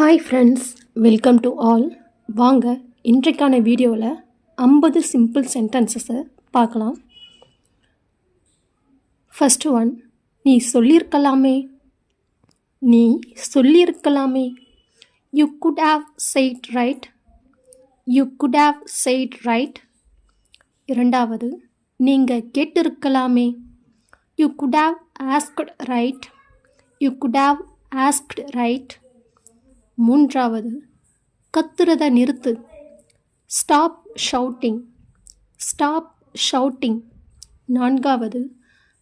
Hi friends welcome to all வாங்க இன்றைக்கான வீடியோவில் ஐம்பது சிம்பிள் சென்டென்சஸை பார்க்கலாம். ஃபஸ்ட்டு ஒன் நீ சொல்லியிருக்கலாமே நீ சொல்லியிருக்கலாமே you could have said right you could have said right இரண்டாவது நீங்கள் கேட்டிருக்கலாமே. You could have asked right you could have asked right மூன்றாவது கத்துறத நிறுத்து. ஸ்டாப் ஷவுட்டிங் ஸ்டாப் ஷவுட்டிங் நான்காவது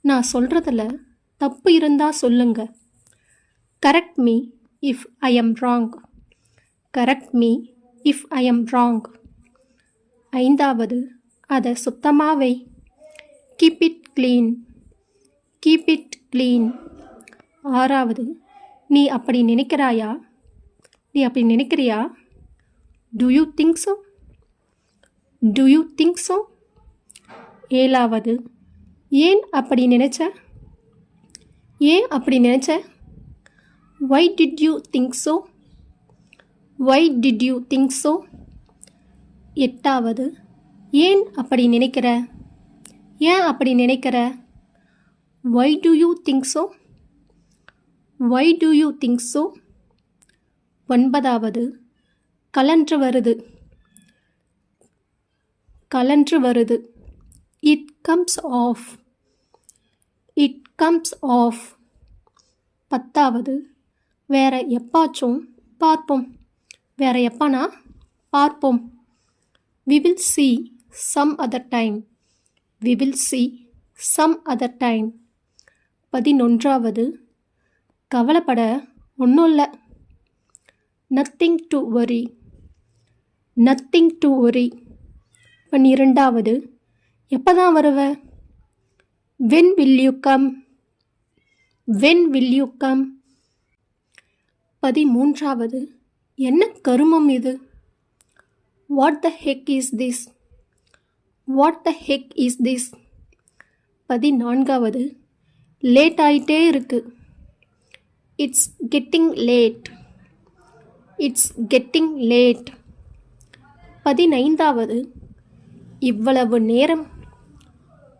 நான் சொல்கிறதில் தப்பு இருந்தால் சொல்லுங்க. Correct me if I am wrong correct me if I am wrong ஐந்தாவது அதை சுத்தமாகவே keep it clean keep it clean ஆறாவது நீ அப்படி நினைக்கிறாயா? நீ அப்படி நினைக்கிறியா? Do you think so do you think so ஏழாவது ஏன் அப்படி நினைச்ச? ஏன் அப்படி நினச்ச? Why did you think so why did you think so எட்டாவது ஏன் அப்படி நினைக்கிற? ஏன் அப்படி நினைக்கிற? Why do you think so why do you think so ஒன்பதாவது கலன்று வருது. கலன்று வருது. It comes off it comes off பத்தாவது வேற எப்பாச்சும் பார்ப்போம். வேற எப்பானா பார்ப்போம். We will see some other time we will see some other time பதினொன்றாவது கவலைப்பட ஒன்றும் இல்லை. Nothing to worry nothing to worry பன்னிரெண்டாவது எப்போ தான் வருவ? When will you come when will you come பதிமூன்றாவது. என்ன கருமம் இது? What the heck is this what the heck is this பதினான்காவது. லேட் ஆயிட்டே இருக்கு. It's getting late it's getting late பதினைந்தாவது இவ்வளவு நேரம்?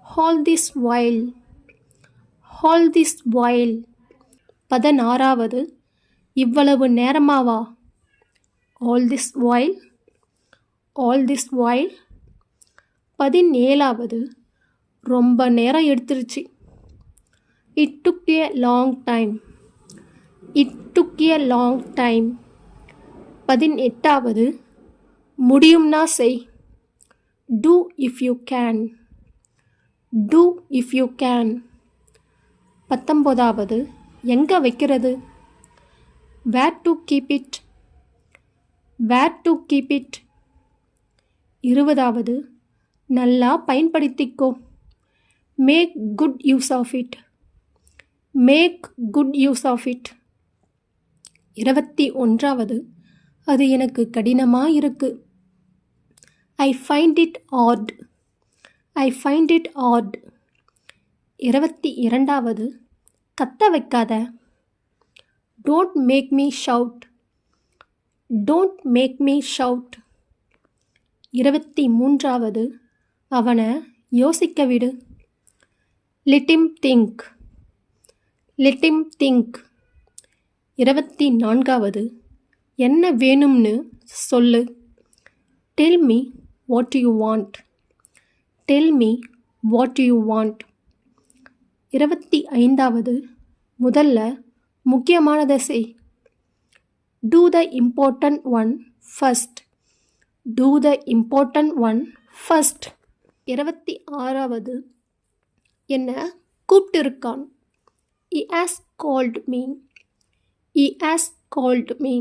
All this while all this while பதினாறாவது இவ்வளவு நேரமாவா? All this while all this while பதினேழாவது ரொம்ப நேரம் எடுத்துருச்சு. It took a long time it took a long time பதினெட்டாவது முடியும்னா செய். Do if you can do if you can பத்தொம்போதாவது எங்கே வைக்கிறது? Where to keep it where to keep it இருபதாவது நல்லா பயன்படுத்திக்கோ. Make good use of it make good use of it இருபத்தி ஒன்றாவது அது எனக்கு கடினமாக இருக்கு. I find it hard I find it hard இருபத்தி இரண்டாவது கத்த வைக்காத. Don't make me shout don't make me shout இருபத்தி மூன்றாவது அவனை யோசிக்க விடு. லிட்டிம் திங்க் லிட்டிம் திங்க் இருபத்தி நான்காவது என்ன வேணும்னு சொல்லு. Tell me what you want tell me what you want இருபத்தி ஐந்தாவது முதல்ல முக்கியமானதை செய். Do the important one first do the important one first இருபத்தி ஆறாவது என்ன கூப்பிட்டு இருக்கான் he has called me he has called me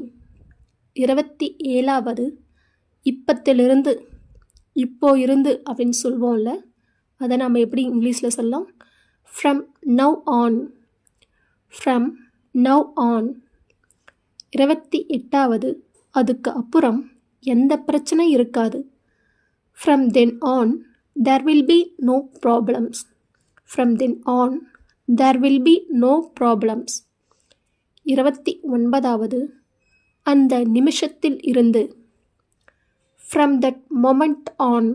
இருபத்தி ஏழாவது இப்பத்திலிருந்து இப்போ இருந்து அப்படின்னு சொல்வோம்ல அதை நம்ம எப்படி இங்கிலீஷில் சொல்லலாம்? From now on from now on இருபத்தி எட்டாவது அதுக்கு அப்புறம் எந்த பிரச்சனை இருக்காது. From then on there will be no problems from then on there will be no problems இருபத்தி ஒன்பதாவது அந்த நிமிஷத்தில் இருந்து. From that moment on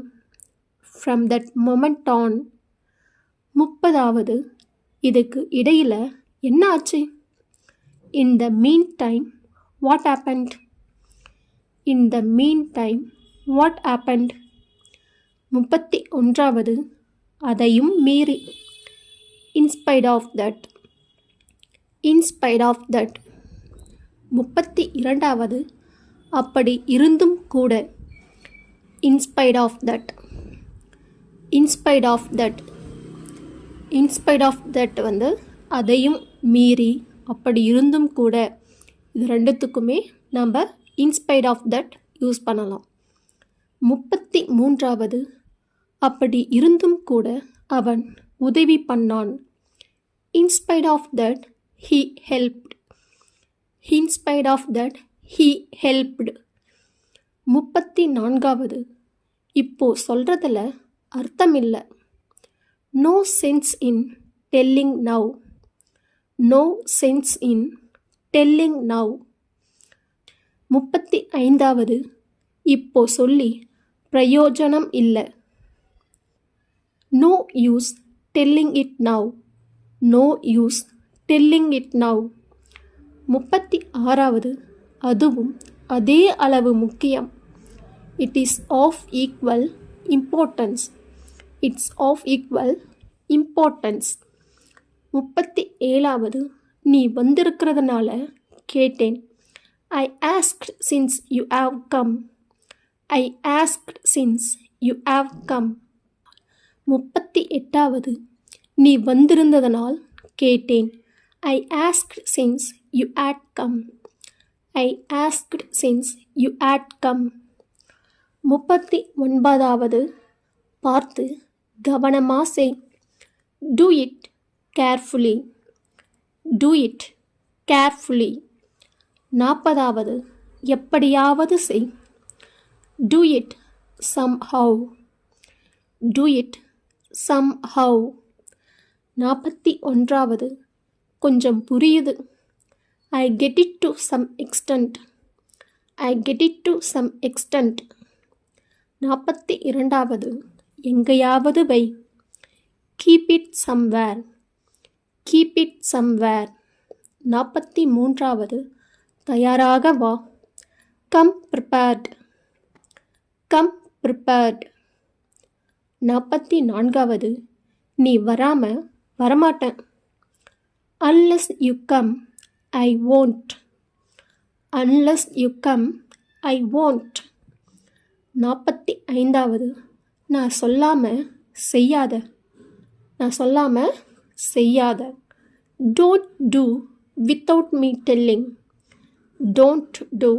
from that moment on முப்பதாவது இதுக்கு இடையில் என்ன ஆச்சு? In the meantime what happened in the meantime what happened முப்பத்தி ஒன்றாவது அதையும் மீறி. In spite of that in spite of that முப்பத்தி இரண்டாவது. அப்படி இருந்தும் கூட in spite of that in spite of that in spite of that வந்து அதையும் மீறி அப்படி இருந்தும் கூட இது ரெண்டுத்துக்குமே நம்ம இன்ஸ்பைட் ஆஃப் தட் யூஸ் பண்ணலாம். முப்பத்தி மூன்றாவது. அப்படி இருந்தும் கூட அவன் உதவி பண்ணான். In spite of that he helped in spite of that he helped முப்பத்தி நான்காவது இப்போ சொல்கிறதுல அர்த்தம் இல்லை no sense in telling now no sense in telling now முப்பத்தி ஐந்தாவது இப்போ சொல்லி பிரயோஜனம் இல்லை. No use telling it now no use telling it now முப்பத்தி ஆறாவது அதுவும் அதே அளவு முக்கியம். It is of equal importance it's of equal importance முப்பத்தி ஏழாவது நீ வந்திருக்கிறதுனால கேட்டேன். I asked since you how come I asked since you have come முப்பத்தி எட்டாவது நீ வந்திருந்ததனால் கேட்டேன். I asked since you had come I asked since you had come முப்பத்தி ஒன்பதாவது பார்த்து கவனமாக செய். Do it carefully do it carefully நாற்பதாவது. எப்படியாவது செய். Do it somehow do it somehow நாற்பத்தி ஒன்றாவது. கொஞ்சம் புரியுது. I get it to some extent I get it to some extent நாற்பத்தி இரண்டாவது. எங்கேயாவது வை. Keep it somewhere keep it somewhere நாற்பத்தி மூன்றாவது. தயாராக வா. கம் ப்ரிப்பேர்ட் கம் ப்ரிப்பேர்ட் நாற்பத்தி நான்காவது. நீ வராமல் வரமாட்டேன். Unless you come I won't unless you come I won't நாற்பத்தி ஐந்தாவது நான் சொல்லாமல் செய்யாத. நான் சொல்லாமல் செய்யாத. Don't do without me telling don't do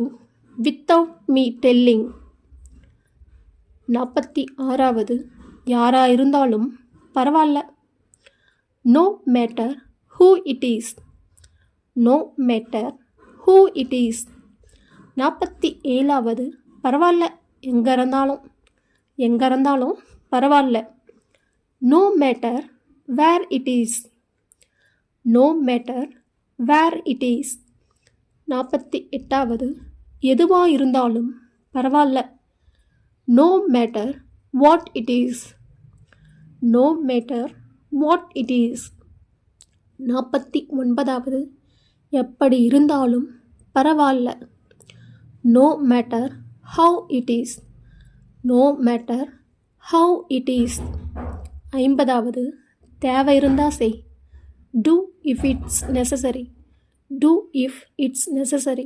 without me telling நாற்பத்தி ஆறாவது யாராக இருந்தாலும் பரவாயில்ல. No matter who it is no matter who it is நாற்பத்தி ஏழாவது பரவாயில்ல எங்கே இருந்தாலும் எங்கே இருந்தாலும் பரவாயில்ல. No matter where it is no matter where it is நாற்பத்தி எட்டாவது எதுவாக இருந்தாலும் பரவாயில்ல. No matter what it is no matter what it is நாற்பத்தி ஒன்பதாவது எப்படி இருந்தாலும் பரவாயில்ல. No matter how it is no matter how it is ஐம்பதாவது தேவை இருந்தால் செய். Do if it's necessary do if it's necessary